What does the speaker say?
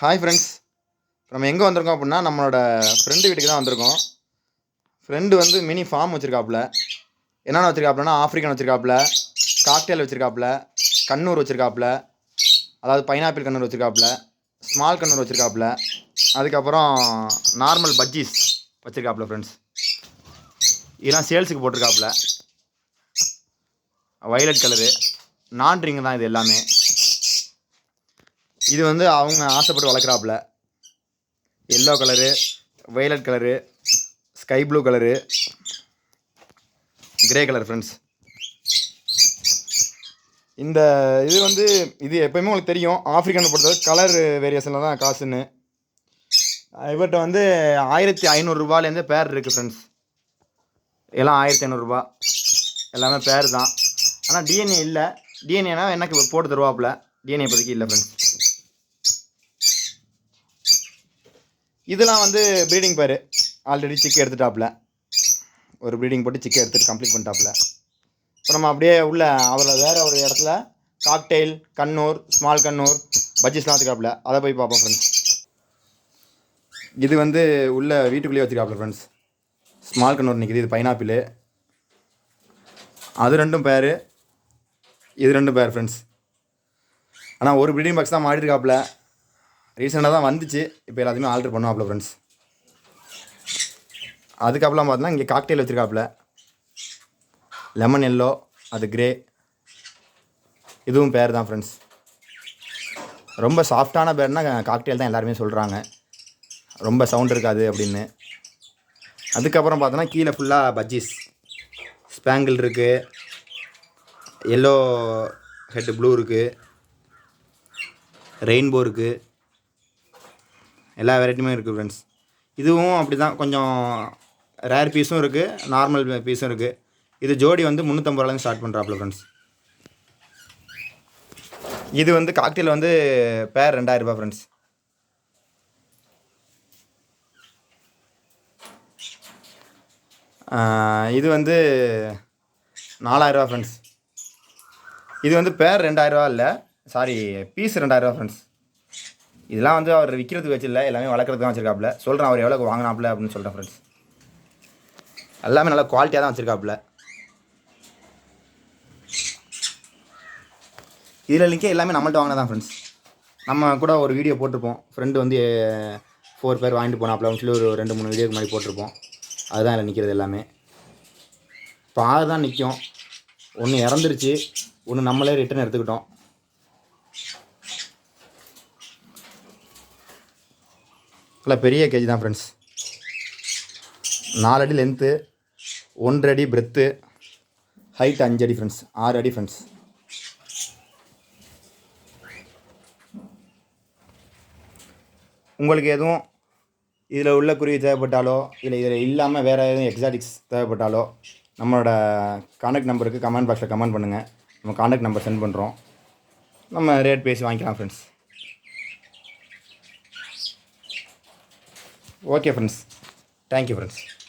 Hi friends நம்ம எங்கே வந்திருக்கோம் அப்படின்னா நம்மளோட ஃப்ரெண்டு வீட்டுக்கு தான் வந்திருக்கோம். ஃப்ரெண்டு வந்து மினி ஃபார்ம் வச்சுருக்காப்புல. என்னென்ன வச்சுருக்காப்புலனா ஆஃப்ரிக்கன் வச்சுருக்காப்புல காக்டெயில் வச்சுருக்காப்புல கண்ணூர் வச்சுருக்காப்புல அதாவது பைனாப்பிள் கண்ணூர் வச்சுருக்காப்புல ஸ்மால் கண்ணூர் வச்சுருக்காப்புல அதுக்கப்புறம் நார்மல் பஜ்ஜீஸ் வச்சுருக்காப்புல ஃப்ரெண்ட்ஸ் இதெல்லாம் சேல்ஸுக்கு போட்டிருக்காப்புல. வயலட் கலரு நான் ட்ரிங்கு தான் இது எல்லாமே. இது வந்து அவங்க ஆசைப்பட்டு வளர்க்குறாப்புல. Yellow colour violet colour sky blue colour grey colour friends இந்த இது வந்து இது எப்பயுமே உங்களுக்கு தெரியும். ஆஃப்ரிக்கனை பொறுத்தவரை கலர் வேரியேஷனில் தான் காசுன்னு. இவர்கிட்ட வந்து ஆயிரத்தி ஐநூறுரூபாலேருந்து பேர் இருக்குது ஃப்ரெண்ட்ஸ் எல்லாம் ஆயிரத்தி ஐநூறுரூபா எல்லாமே பேர் தான். ஆனால் டிஎன்ஏ இல்லை. டிஎன்ஏனா எனக்கு போட்டு தருவாப்புல. டிஎன்ஏ இப்போதைக்கு இல்லை ஃப்ரெண்ட்ஸ் இதெல்லாம் வந்து ப்ரீடிங் பேர். ஆல்ரெடி சிக்கை எடுத்துட்டாப்புல. ஒரு ப்ரீடிங் போட்டு சிக்கை எடுத்துட்டு கம்ப்ளீட் பண்ணிட்டாப்புல. இப்போ நம்ம அப்படியே உள்ள அவரை வேறு ஒரு இடத்துல காக்டெயில் கண்ணூர் ஸ்மால் கண்ணூர் பஜ்ஜிஸ்லாம் வச்சுக்காப்புல அதை போய் பார்ப்போம் ஃப்ரெண்ட்ஸ் இது வந்து உள்ள வீட்டுக்குள்ளேயே வச்சுருக்காப்புல ஃப்ரெண்ட்ஸ் ஸ்மால் கண்ணூர் நிற்கிது இது பைனாப்பிள் அது ரெண்டும் பேர். இது ரெண்டும் பேர் ஃப்ரெண்ட்ஸ் ஆனால் ஒரு ப்ரீடிங் பாக்ஸ் தான் மாடிருக்காப்புல ரீசெண்டாக தான் வந்துச்சு. இப்போ எல்லாத்தையுமே ஆல்ட்ரு பண்ணுவாப்புல ஃப்ரெண்ட்ஸ் அதுக்கப்புறம் பார்த்தீங்கன்னா இங்கே காக்டெயில் வச்சுருக்காப்புல லெமன் எல்லோ அது கிரே இதுவும் பேர் தான் ஃப்ரெண்ட்ஸ் ரொம்ப சாஃப்டான பேர்னால் காக்டெயில் தான் எல்லாருமே சொல்கிறாங்க ரொம்ப சவுண்ட் இருக்காது அப்படின்னு. அதுக்கப்புறம் பார்த்தோன்னா கீழே ஃபுல்லாக பஜ்ஜீஸ் ஸ்பேங்கிள் இருக்குது எல்லோ ஹெட் ப்ளூ இருக்குது ரெயின்போ இருக்குது எல்லா வெரைட்டியுமே இருக்குது ஃப்ரெண்ட்ஸ் இதுவும் அப்படி தான் கொஞ்சம் ரேர் பீஸும் இருக்குது நார்மல் பீஸும் இருக்குது இது ஜோடி வந்து முந்நூற்றம்பது ரூபாலேருந்து ஸ்டார்ட் பண்ணுறாப்புல ஃப்ரெண்ட்ஸ் இது வந்து காக்டெயில் வந்து பேர் ரெண்டாயிரரூபா ஃப்ரெண்ட்ஸ் இது வந்து நாலாயிரரூபா ஃப்ரெண்ட்ஸ் இது வந்து பேர் ரெண்டாயிரரூபா இல்லை சாரி பீஸ் ரெண்டாயிரரூபா ஃப்ரெண்ட்ஸ் இதெல்லாம் வந்து அவர் விற்கிறதுக்கு வச்சில்ல எல்லாமே வளர்க்குறதுக்கு தான் வச்சிருக்காப்புல. சொல்கிறேன் அவர் எவ்வளோக்கு வாங்கினாப்புல அப்படின்னு சொல்கிறேன் ஃப்ரெண்ட்ஸ் எல்லாமே நல்லா குவாலிட்டியாக தான் வச்சுருக்காப்புல. இதில் லிங்கே எல்லாமே நம்மள்ட்ட வாங்கினா தான் ஃப்ரெண்ட்ஸ் நம்ம கூட ஒரு வீடியோ போட்டிருப்போம். ஃப்ரெண்டு வந்து ஃபோர் பேர் வாங்கிட்டு போனாப்புல. சொல்லி ஒரு ரெண்டு மூணு வீடியோக்கு முன்னாடி போட்டிருப்போம். அதுதான் இதில் நிற்கிறது எல்லாமே. இப்போ ஆறு தான் நிற்கும் ஒன்று இறந்துருச்சு. ஒன்று நம்மளே ரிட்டர்ன் எடுத்துக்கிட்டோம். நல்லா பெரிய கேஜி தான் ஃப்ரெண்ட்ஸ் நாலு அடி லென்த்து ஒன்றரை அடி பிரெத்து ஹைட் அஞ்சு அடி ஃப்ரெண்ட்ஸ் ஆறு அடி ஃப்ரெண்ட்ஸ் உங்களுக்கு எதுவும் இதில் உள்ள குருவி தேவைப்பட்டாலோ இல்லை இதில் இல்லாமல் வேறு எதுவும் எக்ஸாட்டிக்ஸ் தேவைப்பட்டாலோ நம்மளோட கான்டாக்ட் நம்பருக்கு கமெண்ட் பாக்ஸில் கமெண்ட் பண்ணுங்கள் நம்ம கான்டாக்ட் நம்பர் சென்ட் பண்ணுறோம் நம்ம ரேட் பேசி வாங்கிக்கலாம் friends okay friends thank you friends